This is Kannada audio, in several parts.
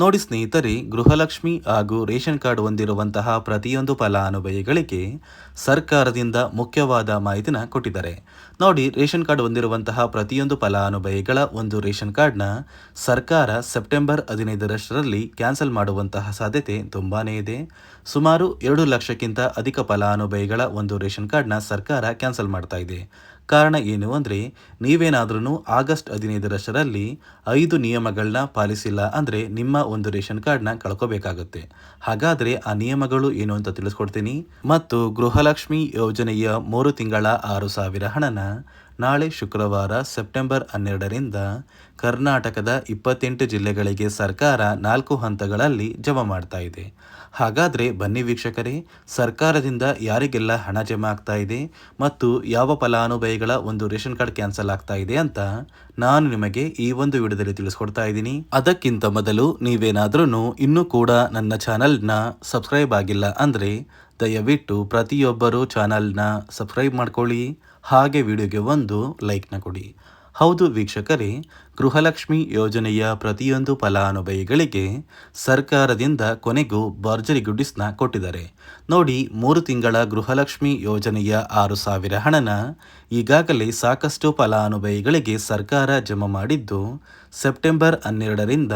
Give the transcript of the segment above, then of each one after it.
ನೋಡಿ ಸ್ನೇಹಿತರೆ, ಗೃಹಲಕ್ಷ್ಮಿ ಹಾಗೂ ರೇಷನ್ ಕಾರ್ಡ್ ಹೊಂದಿರುವಂತಹ ಪ್ರತಿಯೊಂದು ಫಲಾನುಭವಿಗಳಿಗೆ ಸರ್ಕಾರದಿಂದ ಮುಖ್ಯವಾದ ಮಾಹಿತಿನ ಕೊಟ್ಟಿದ್ದಾರೆ. ನೋಡಿ, ರೇಷನ್ ಕಾರ್ಡ್ ಹೊಂದಿರುವಂತಹ ಪ್ರತಿಯೊಂದು ಫಲಾನುಭವಿಗಳ ಒಂದು ರೇಷನ್ ಕಾರ್ಡ್ನ ಸರ್ಕಾರ ಸೆಪ್ಟೆಂಬರ್ ಹದಿನೈದರಷ್ಟರಲ್ಲಿ ಕ್ಯಾನ್ಸಲ್ ಮಾಡುವಂತಹ ಸಾಧ್ಯತೆ ತುಂಬಾನೇ ಇದೆ. ಸುಮಾರು ಎರಡು ಲಕ್ಷಕ್ಕಿಂತ ಅಧಿಕ ಫಲಾನುಭವಿಗಳ ಒಂದು ರೇಷನ್ ಕಾರ್ಡ್ನ ಸರ್ಕಾರ ಕ್ಯಾನ್ಸಲ್ ಮಾಡ್ತಾ ಇದೆ. ಕಾರಣ ಏನು ಅಂದರೆ ನೀವೇನಾದ್ರೂ ಆಗಸ್ಟ್ ಹದಿನೈದರಷ್ಟರಲ್ಲಿ ಐದು ನಿಯಮಗಳನ್ನ ಪಾಲಿಸಿಲ್ಲ ಅಂದರೆ ನಿಮ್ಮ ಒಂದು ರೇಷನ್ ಕಾರ್ಡ್ನ ಕಳ್ಕೋಬೇಕಾಗುತ್ತೆ. ಹಾಗಾದರೆ ಆ ನಿಯಮಗಳು ಏನು ಅಂತ ತಿಳಿಸ್ಕೊಡ್ತೀನಿ. ಮತ್ತು ಗೃಹಲಕ್ಷ್ಮಿ ಯೋಜನೆಯ ಮೂರು ತಿಂಗಳ ಆರು ಸಾವಿರ ಹಣನ ನಾಳೆ ಶುಕ್ರವಾರ ಸೆಪ್ಟೆಂಬರ್ ಹನ್ನೆರಡರಿಂದ ಕರ್ನಾಟಕದ ಇಪ್ಪತ್ತೆಂಟು ಜಿಲ್ಲೆಗಳಿಗೆ ಸರ್ಕಾರ ನಾಲ್ಕು ಹಂತಗಳಲ್ಲಿ ಜಮಾ ಮಾಡ್ತಾ ಇದೆ. ಹಾಗಾದರೆ ಬನ್ನಿ ವೀಕ್ಷಕರೇ, ಸರ್ಕಾರದಿಂದ ಯಾರಿಗೆಲ್ಲ ಹಣ ಜಮಾ ಆಗ್ತಾ ಇದೆ ಮತ್ತು ಯಾವ ಫಲಾನುಭವಿಗಳ ಒಂದು ರೇಷನ್ ಕಾರ್ಡ್ ಕ್ಯಾನ್ಸಲ್ ಆಗ್ತಾ ಇದೆ ಅಂತ ನಾನು ನಿಮಗೆ ಈ ಒಂದು ವಿಡಿಯೋದಲ್ಲಿ ತಿಳಿಸ್ಕೊಡ್ತಾ ಇದ್ದೀನಿ. ಅದಕ್ಕಿಂತ ಮೊದಲು ನೀವೇನಾದ್ರೂ ಇನ್ನೂ ಕೂಡ ನನ್ನ ಚಾನಲ್ನ ಸಬ್ಸ್ಕ್ರೈಬ್ ಆಗಿಲ್ಲ ಅಂದರೆ ದಯವಿಟ್ಟು ಪ್ರತಿಯೊಬ್ಬರು ಚಾನಲ್ನ ಸಬ್ಸ್ಕ್ರೈಬ್ ಮಾಡ್ಕೊಳ್ಳಿ, ಹಾಗೆ ವಿಡಿಯೋಗೆ ಒಂದು ಲೈಕ್ನ ಕೊಡಿ. ಹೌದು ವೀಕ್ಷಕರೇ, ಗೃಹಲಕ್ಷ್ಮಿ ಯೋಜನೆಯ ಪ್ರತಿಯೊಂದು ಫಲಾನುಭವಿಗಳಿಗೆ ಸರ್ಕಾರದಿಂದ ಕೊನೆಗೂ ಭರ್ಜರಿ ಗುಡ್ಡಿಸ್ನ ಕೊಟ್ಟಿದ್ದಾರೆ. ನೋಡಿ, ಮೂರು ತಿಂಗಳ ಗೃಹಲಕ್ಷ್ಮಿ ಯೋಜನೆಯ ಆರು ಸಾವಿರ ಹಣನ ಈಗಾಗಲೇ ಸಾಕಷ್ಟು ಫಲಾನುಭವಿಗಳಿಗೆ ಸರ್ಕಾರ ಜಮಾ ಮಾಡಿದ್ದು, ಸೆಪ್ಟೆಂಬರ್ ಹನ್ನೆರಡರಿಂದ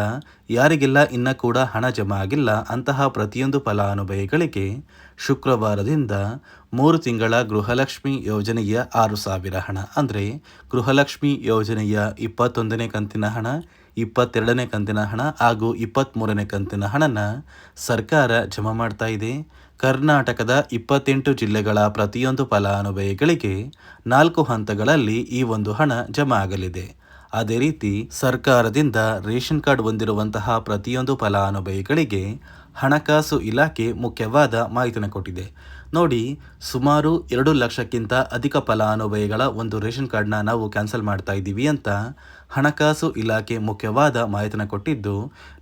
ಯಾರಿಗೆಲ್ಲ ಇನ್ನೂ ಕೂಡ ಹಣ ಜಮಾ ಆಗಿಲ್ಲ ಅಂತಹ ಪ್ರತಿಯೊಂದು ಫಲಾನುಭವಿಗಳಿಗೆ ಶುಕ್ರವಾರದಿಂದ ಮೂರು ತಿಂಗಳ ಗೃಹಲಕ್ಷ್ಮಿ ಯೋಜನೆಯ ಆರು ಸಾವಿರ ಹಣ. ಅಂದರೆ ಗೃಹಲಕ್ಷ್ಮಿ ಯೋಜನೆಯ ಇಪ್ಪತ್ತೊಂದನೇ ಕಂತಿನ ಹಣ, ಇಪ್ಪತ್ತೆರಡನೇ ಕಂತಿನ ಹಣ ಹಾಗೂ ಇಪ್ಪತ್ತ್ಮೂರನೇ ಕಂತಿನ ಹಣನ ಸರ್ಕಾರ ಜಮಾ ಮಾಡ್ತಾ ಇದೆ. ಕರ್ನಾಟಕದ ಇಪ್ಪತ್ತೆಂಟು ಜಿಲ್ಲೆಗಳ ಪ್ರತಿಯೊಂದು ಫಲಾನುಭವಿಗಳಿಗೆ ನಾಲ್ಕು ಹಂತಗಳಲ್ಲಿ ಈ ಒಂದು ಹಣ ಜಮಾ ಆಗಲಿದೆ. ಅದೇ ರೀತಿ ಸರ್ಕಾರದಿಂದ ರೇಷನ್ ಕಾರ್ಡ್ ಹೊಂದಿರುವಂತಹ ಪ್ರತಿಯೊಂದು ಫಲಾನುಭವಿಗಳಿಗೆ ಹಣಕಾಸು ಇಲಾಖೆ ಮುಖ್ಯವಾದ ಮಾಹಿತಿಯನ್ನು ಕೊಟ್ಟಿದೆ. ನೋಡಿ, ಸುಮಾರು ಎರಡು ಲಕ್ಷಕ್ಕಿಂತ ಅಧಿಕ ಫಲಾನುಭವಿಗಳ ಒಂದು ರೇಷನ್ ಕಾರ್ಡ್ನ ನಾವು ಕ್ಯಾನ್ಸಲ್ ಮಾಡ್ತಾ ಇದ್ದೀವಿ ಅಂತ ಹಣಕಾಸು ಇಲಾಖೆ ಮುಖ್ಯವಾದ ಮಾಹಿತಿನ ಕೊಟ್ಟಿದ್ದು,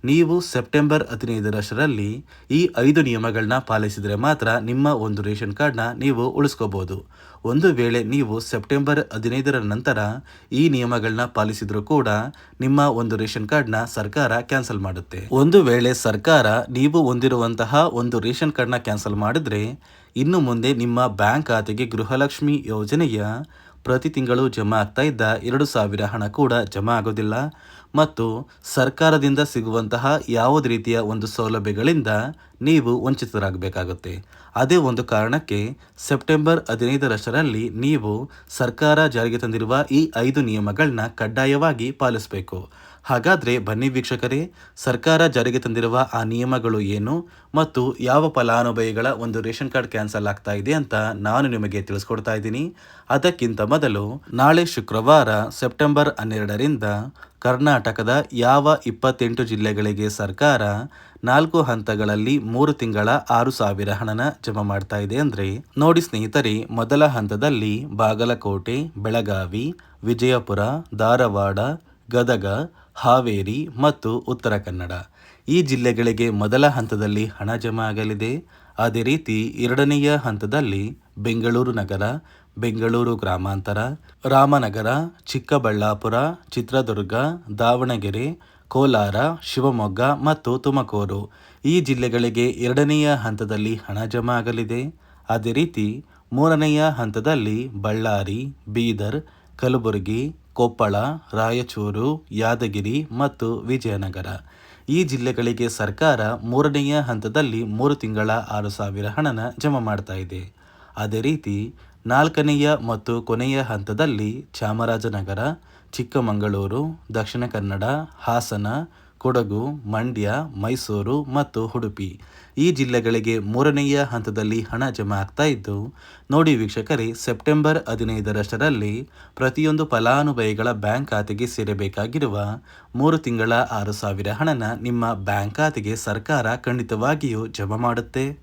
ನೀವು ಸೆಪ್ಟೆಂಬರ್ ಹದಿನೈದರಷ್ಟರಲ್ಲಿ ಈ ಐದು ನಿಯಮಗಳನ್ನ ಪಾಲಿಸಿದರೆ ಮಾತ್ರ ನಿಮ್ಮ ಒಂದು ರೇಷನ್ ಕಾರ್ಡ್ನ ನೀವು ಉಳಿಸ್ಕೋಬೋದು. ಒಂದು ವೇಳೆ ನೀವು ಸೆಪ್ಟೆಂಬರ್ ಹದಿನೈದರ ನಂತರ ಈ ನಿಯಮಗಳನ್ನ ಪಾಲಿಸಿದರೂ ಕೂಡ ನಿಮ್ಮ ಒಂದು ರೇಷನ್ ಕಾರ್ಡ್ನ ಸರ್ಕಾರ ಕ್ಯಾನ್ಸಲ್ ಮಾಡುತ್ತೆ. ಒಂದು ವೇಳೆ ಸರ್ಕಾರ ನೀವು ಹೊಂದಿರುವಂತಹ ಒಂದು ರೇಷನ್ ಕಾರ್ಡ್ನ ಕ್ಯಾನ್ಸಲ್ ಮಾಡಿದ್ರೆ ಇನ್ನು ಮುಂದೆ ನಿಮ್ಮ ಬ್ಯಾಂಕ್ ಖಾತೆಗೆ ಗೃಹಲಕ್ಷ್ಮಿ ಯೋಜನೆಯ ಪ್ರತಿ ತಿಂಗಳು ಜಮಾ ಆಗ್ತಾ ಇದ್ದ ಎರಡು ಸಾವಿರ ಹಣ ಕೂಡ ಜಮಾ ಆಗೋದಿಲ್ಲ. ಮತ್ತು ಸರ್ಕಾರದಿಂದ ಸಿಗುವಂತಹ ಯಾವುದೇ ರೀತಿಯ ಒಂದು ಸೌಲಭ್ಯಗಳಿಂದ ನೀವು ವಂಚಿತರಾಗಬೇಕಾಗುತ್ತೆ. ಅದೇ ಒಂದು ಕಾರಣಕ್ಕೆ ಸೆಪ್ಟೆಂಬರ್ ಹದಿನೈದರಷ್ಟರಲ್ಲಿ ನೀವು ಸರ್ಕಾರ ಜಾರಿಗೆ ತಂದಿರುವ ಈ ಐದು ನಿಯಮಗಳನ್ನ ಕಡ್ಡಾಯವಾಗಿ ಪಾಲಿಸಬೇಕು. ಹಾಗಾದರೆ ಬನ್ನಿ ವೀಕ್ಷಕರೇ, ಸರ್ಕಾರ ಜಾರಿಗೆ ತಂದಿರುವ ಆ ನಿಯಮಗಳು ಏನು ಮತ್ತು ಯಾವ ಫಲಾನುಭವಿಗಳ ಒಂದು ರೇಷನ್ ಕಾರ್ಡ್ ಕ್ಯಾನ್ಸಲ್ ಆಗ್ತಾ ಇದೆ ಅಂತ ನಾನು ನಿಮಗೆ ತಿಳಿಸ್ಕೊಡ್ತಾ ಇದ್ದೀನಿ. ಅದಕ್ಕಿಂತ ಮೊದಲು ನಾಳೆ ಶುಕ್ರವಾರ ಸೆಪ್ಟೆಂಬರ್ ಹನ್ನೆರಡರಿಂದ ಕರ್ನಾಟಕದ ಯಾವ ಇಪ್ಪತ್ತೆಂಟು ಜಿಲ್ಲೆಗಳಿಗೆ ಸರ್ಕಾರ ನಾಲ್ಕು ಹಂತಗಳಲ್ಲಿ ಮೂರು ತಿಂಗಳ ಆರು ಸಾವಿರ ಹಣನ ಜಮಾ ಮಾಡ್ತಾ ಇದೆ ಅಂದರೆ, ನೋಡಿ ಸ್ನೇಹಿತರೆ, ಮೊದಲ ಹಂತದಲ್ಲಿ ಬಾಗಲಕೋಟೆ, ಬೆಳಗಾವಿ, ವಿಜಯಪುರ, ಧಾರವಾಡ, ಗದಗ, ಹಾವೇರಿ ಮತ್ತು ಉತ್ತರ ಕನ್ನಡ. ಈ ಜಿಲ್ಲೆಗಳಿಗೆ ಮೊದಲ ಹಂತದಲ್ಲಿ ಹಣ ಜಮಾ ಆಗಲಿದೆ. ಅದೇ ರೀತಿ ಎರಡನೆಯ ಹಂತದಲ್ಲಿ ಬೆಂಗಳೂರು ನಗರ ಬೆಂಗಳೂರು ಗ್ರಾಮಾಂತರ, ರಾಮನಗರ, ಚಿಕ್ಕಬಳ್ಳಾಪುರ, ಚಿತ್ರದುರ್ಗ, ದಾವಣಗೆರೆ, ಕೋಲಾರ, ಶಿವಮೊಗ್ಗ ಮತ್ತು ತುಮಕೂರು. ಈ ಜಿಲ್ಲೆಗಳಿಗೆ ಎರಡನೆಯ ಹಂತದಲ್ಲಿ ಹಣ ಜಮಾ ಆಗಲಿದೆ. ಅದೇ ರೀತಿ, ಮೂರನೆಯ ಹಂತದಲ್ಲಿ ಬಳ್ಳಾರಿ, ಬೀದರ್, ಕಲಬುರಗಿ, ಕೊಪ್ಪಳ, ರಾಯಚೂರು, ಯಾದಗಿರಿ ಮತ್ತು ವಿಜಯನಗರ. ಈ ಜಿಲ್ಲೆಗಳಿಗೆ ಸರ್ಕಾರ ಮೂರನೆಯ ಹಂತದಲ್ಲಿ ಮೂರು ತಿಂಗಳ ಆರು ಸಾವಿರ ಹಣನ ಜಮಾ ಮಾಡ್ತಾ ಇದೆ. ಅದೇ ರೀತಿ ನಾಲ್ಕನೆಯ ಮತ್ತು ಕೊನೆಯ ಹಂತದಲ್ಲಿ ಚಾಮರಾಜನಗರ, ಚಿಕ್ಕಮಗಳೂರು, ದಕ್ಷಿಣ ಕನ್ನಡ, ಹಾಸನ, ಕೊಡಗು, ಮಂಡ್ಯ, ಮೈಸೂರು ಮತ್ತು ಉಡುಪಿ. ಈ ಜಿಲ್ಲೆಗಳಿಗೆ ಮೂರನೆಯ ಹಂತದಲ್ಲಿ ಹಣ ಜಮಾ ಆಗ್ತಾ ಇದ್ದು, ನೋಡಿ ವೀಕ್ಷಕರೇ, ಸೆಪ್ಟೆಂಬರ್ ಹದಿನೈದರಷ್ಟರಲ್ಲಿ ಪ್ರತಿಯೊಂದು ಫಲಾನುಭವಿಗಳ ಬ್ಯಾಂಕ್ ಖಾತೆಗೆ ಸೇರಬೇಕಾಗಿರುವ ಮೂರು ತಿಂಗಳ ಆರು ಸಾವಿರ ಹಣನ ನಿಮ್ಮ ಬ್ಯಾಂಕ್ ಖಾತೆಗೆ ಸರ್ಕಾರ ಖಂಡಿತವಾಗಿಯೂ ಜಮಾ ಮಾಡುತ್ತೆ.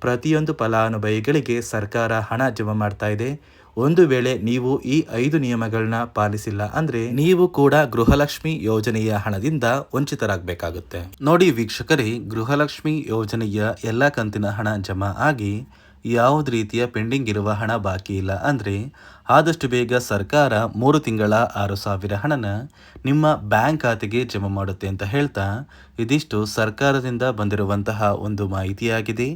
ಪ್ರತಿಯೊಂದು ಫಲಾನುಭವಿಗಳಿಗೆ ಸರ್ಕಾರ ಹಣ ಜಮಾ ಮಾಡ್ತಾ ಇದೆ. ಒಂದು ವೇಳೆ ನೀವು ಈ ಐದು ನಿಯಮಗಳನ್ನ ಪಾಲಿಸಿಲ್ಲ ಅಂದ್ರೆ ನೀವು ಕೂಡ ಗೃಹಲಕ್ಷ್ಮಿ ಯೋಜನೆಯ ಹಣದಿಂದ ವಂಚಿತರಾಗಬೇಕಾಗುತ್ತೆ. ನೋಡಿ ವೀಕ್ಷಕರೇ, ಗೃಹಲಕ್ಷ್ಮಿ ಯೋಜನೆಯ ಎಲ್ಲ ಕಂತಿನ ಹಣ ಜಮಾ ಆಗಿ ಯಾವುದೇ ರೀತಿಯ ಪೆಂಡಿಂಗ್ ಇರುವ ಹಣ ಬಾಕಿ ಇಲ್ಲ ಅಂದರೆ ಆದಷ್ಟು ಬೇಗ ಸರ್ಕಾರ ಮೂರು ತಿಂಗಳ ಆರು ಸಾವಿರ ಹಣನ ನಿಮ್ಮ ಬ್ಯಾಂಕ್ ಖಾತೆಗೆ ಜಮಾ ಮಾಡುತ್ತೆ ಅಂತ ಹೇಳ್ತಾ ಇದಿಷ್ಟು ಸರ್ಕಾರದಿಂದ ಬಂದಿರುವಂತಹ ಒಂದು ಮಾಹಿತಿಯಾಗಿದೆ.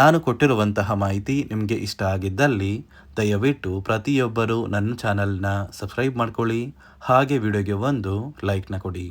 ನಾನು ಕೊಟ್ಟಿರುವಂತಹ ಮಾಹಿತಿ ನಿಮಗೆ ಇಷ್ಟ ಆಗಿದ್ದಲ್ಲಿ ದಯವಿಟ್ಟು ಪ್ರತಿಯೊಬ್ಬರು ನನ್ನ ಚಾನಲ್ನ ಸಬ್ಸ್ಕ್ರೈಬ್ ಮಾಡ್ಕೊಳ್ಳಿ. ಹಾಗೆ ವಿಡಿಯೋಗೆ ಒಂದು ಲೈಕ್ನ ಕೊಡಿ.